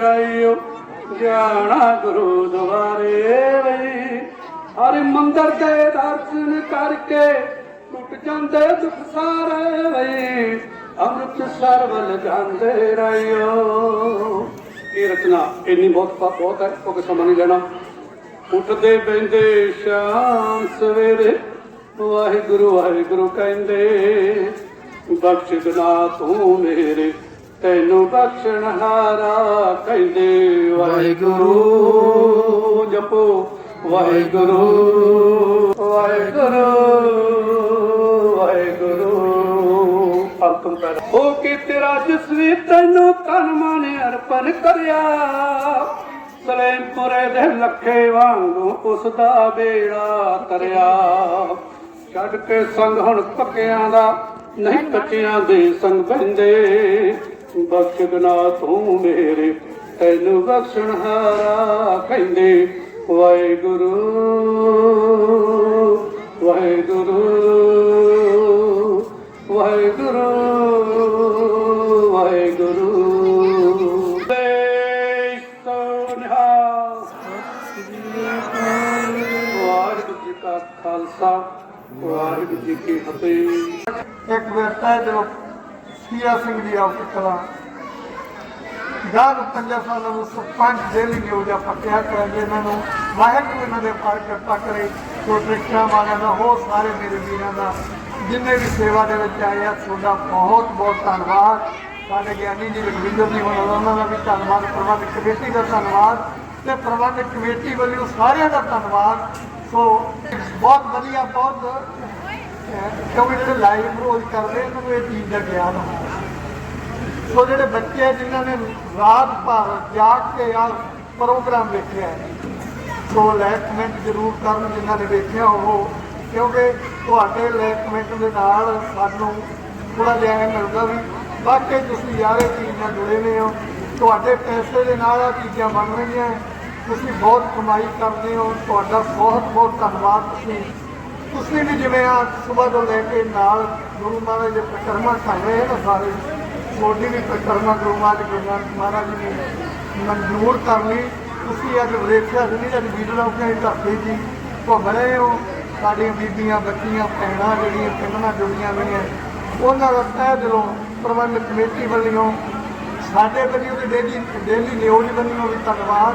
ਰਾਇਓ ਜਾਣਾ ਗੁਰੂ ਦੁਆਰੇ ਵੇ ਹਰ ਮੰਦਰ ਦੇ ਦਰਸ਼ਨ ਕਰਕੇ ਟੁੱਟ ਜਾਂਦੇ ਦੁੱਖ ਸਾਰੇ ਵੇ ਅੰਮ੍ਰਿਤ ਸਰਵਲ ਜਾਂਦੇ ਰਾਇਓ ਇਹ ਰਚਨਾ ਇੰਨੀ ਬਹੁਤ ਬਹੁਤ ਹੈ, ਕੋਈ ਸਮਾਂ ਨਹੀਂ ਲੈਣਾ। ਉੱਠਦੇ ਬੈੰਦੇ ਸ਼ਾਮ ਸਵੇਰੇ, ਵਾਹਿਗੁਰੂ ਵਾਹਿਗੁਰੂ ਕਹਿੰਦੇ, ਬਖਸ਼ ਦੇਣਾ ਤੂੰ ਮੇਰੇ ਤੈਨੂੰ ਬਖਸ਼ਣ ਹਾਰਾ ਕਹਿੰਦੇ ਵਾਹਿਗੁਰੂ ਜਪੋ ਵਾਹਿਗੁਰੂ ਵਾਹਿਗੁਰੂ ਵਾਹਿਗੁਰੂ ਹੋ ਕੇ ਤੇਰਾ ਜਿਸ ਵੀ ਤੈਨੂੰ ਤਨ ਮਨ ਅਰਪਣ ਕਰਿਆ। ਸਲੇਮਪੁਰੇ ਦੇ ਲੱਖੇ ਵਾਂਗੂ ਉਸ ਦਾ ਬੇੜਾ ਤਰਿਆ। ਛੱਡ ਕੇ ਸੰਗ ਹੁਣ ਪੱਕਿਆਂ ਦਾ ਨਹੀਂ ਕੱਚਿਆਂ ਦੇ ਸੰਗ ਬੰਦੇ ਬਖਸ਼ ਦੇਣਾ ਤੂੰ ਮੇਰੇ, ਤੈਨੂੰ ਬਖਸ਼ਣ ਹਾਰਾ ਕਹਿੰਦੇ, ਵਾਹਿਗੁਰੂ ਵਾਹਿਗੁਰੂ ਵਾਹਿਗੁਰੂ ਵਾਹਿਗੁਰੂ। ਦੇ ਸੋਨਿਹਾ ਵਾਹਿਗੁਰੂ ਜੀ ਕਾ ਖਾਲਸਾ, ਵਾਹਿਗੁਰੂ ਜੀ ਕੀ ਫਤਿਹ। ਇੱਕ ਵਿਰਤਾ ਹੈ ਜੋ ਸੀਆ ਸਿੰਘ ਦੀ ਆਪ ਕਲਾ। ਗਾਰ ਪੰਜਾਂ ਸਾਲਾਂ ਨੂੰ ਸਰਪੰਚ ਡੇਲੀ ਨਿਊਜ਼ ਆ ਪੱਕਿਆ ਕਰਾਂਗੇ ਇਹਨਾਂ ਨੂੰ। ਵਾਹਿਗੁਰੂ ਇਹਨਾਂ ਦੇ ਪਾਰ ਕਿਰਪਾ ਕਰੇ ਸੋ ਵਾਲਿਆਂ ਦਾ, ਹੋਰ ਸਾਰੇ ਮੇਰੇ ਵੀਰਾਂ ਦਾ, ਜਿੰਨੇ ਵੀ ਸੇਵਾ ਦੇ ਵਿੱਚ ਆਏ ਆ, ਤੁਹਾਡਾ ਬਹੁਤ ਬਹੁਤ ਧੰਨਵਾਦ। ਸਾਡੇ ਗਿਆਨੀ ਜੀ ਰਵਿੰਦਰ ਜੀ ਹੁਣ, ਉਹਨਾਂ ਦਾ ਵੀ ਧੰਨਵਾਦ, ਪ੍ਰਬੰਧਕ ਕਮੇਟੀ ਦਾ ਧੰਨਵਾਦ ਤੇ ਪ੍ਰਬੰਧਕ ਕਮੇਟੀ ਵੱਲੋਂ ਸਾਰਿਆਂ ਦਾ ਧੰਨਵਾਦ। ਸੋ, ਬਹੁਤ ਵਧੀਆ, ਬਹੁਤ ਕਿਉਂਕਿ ਜਿਹੜੇ ਲਾਈਵ ਰੋਜ਼ ਕਰਦੇ, ਇਹਨਾਂ ਨੂੰ ਇਹ ਚੀਜ਼ ਦਾ ਗਿਆਨ ਹੁੰਦਾ। ਸੋ ਜਿਹੜੇ ਬੱਚੇ ਆ, ਜਿਨ੍ਹਾਂ ਨੇ ਰਾਤ ਭਰ ਜਾਗ ਕੇ ਆ ਪ੍ਰੋਗਰਾਮ ਵੇਖਿਆ ਸੋ ਲਾਈਕ ਕਮੈਂਟ ਜ਼ਰੂਰ ਕਰਨ ਜਿਨ੍ਹਾਂ ਨੇ ਵੇਖਿਆ ਉਹ ਕਿਉਂਕਿ ਤੁਹਾਡੇ ਲਾਈਕ ਕਮੈਂਟ ਦੇ ਨਾਲ ਸਾਨੂੰ ਥੋੜਾ ਜਿਹਾ ਇਹ ਮਿਲਦਾ ਵੀ ਵਾਕਈ ਤੁਸੀਂ ਯਾਰ ਇਹ ਚੀਜ਼ ਨਾਲ ਜੁੜੇ ਹੋਏ ਹੋ, ਤੁਹਾਡੇ ਪੈਸੇ ਦੇ ਨਾਲ ਆ ਚੀਜ਼ਾਂ ਬਣ ਰਹੀਆਂ, ਤੁਸੀਂ ਬਹੁਤ ਕਮਾਈ ਕਰਦੇ ਹੋ, ਤੁਹਾਡਾ ਬਹੁਤ ਬਹੁਤ ਧੰਨਵਾਦ ਤੁਸੀਂ ਤੁਸੀਂ ਵੀ ਜਿਵੇਂ ਆ ਸਵੇਰ ਤੋਂ ਲੈ ਕੇ ਨਾਲ ਗੁਰੂ ਮਹਾਰਾਜ ਦੇ ਪ੍ਰਕਰਮਾ ਕਰ ਰਹੇ ਨਾ ਸਾਰੇ ਮੋਢੀ ਵੀ ਪ੍ਰਕਰਮਾ ਗੁਰੂ ਮਹਾਰਾਜ ਗੁਰੂ ਨਾਨਕ ਮਹਾਰਾਜ ਜੀ ਨੇ ਮਨਜ਼ੂਰ ਕਰ ਲਈ। ਤੁਸੀਂ ਅੱਜ ਵੇਖਿਆ ਸੀ ਨਹੀਂ, ਅੱਜ ਵੀਡੀਓ ਕੇ ਧਰਤੀ ਜੀ ਘੁੰਮ ਰਹੇ ਹੋ, ਸਾਡੀਆਂ ਬੀਬੀਆਂ, ਬੱਚੀਆਂ, ਭੈਣਾਂ ਜਿਹੜੀਆਂ ਪਿੰਡਾਂ ਜੁੜੀਆਂ ਹੋਈਆਂ, ਉਹਨਾਂ ਦਾ ਤਹਿ ਦਿਲੋਂ ਪ੍ਰਬੰਧਕ ਕਮੇਟੀ ਵੱਲੋਂ ਸਾਡੇ ਵੱਲੋਂ ਵੀ ਡੇਲੀ ਡੇਲੀ ਨਿਊਜ਼ ਵੱਲੋਂ ਵੀ ਧੰਨਵਾਦ।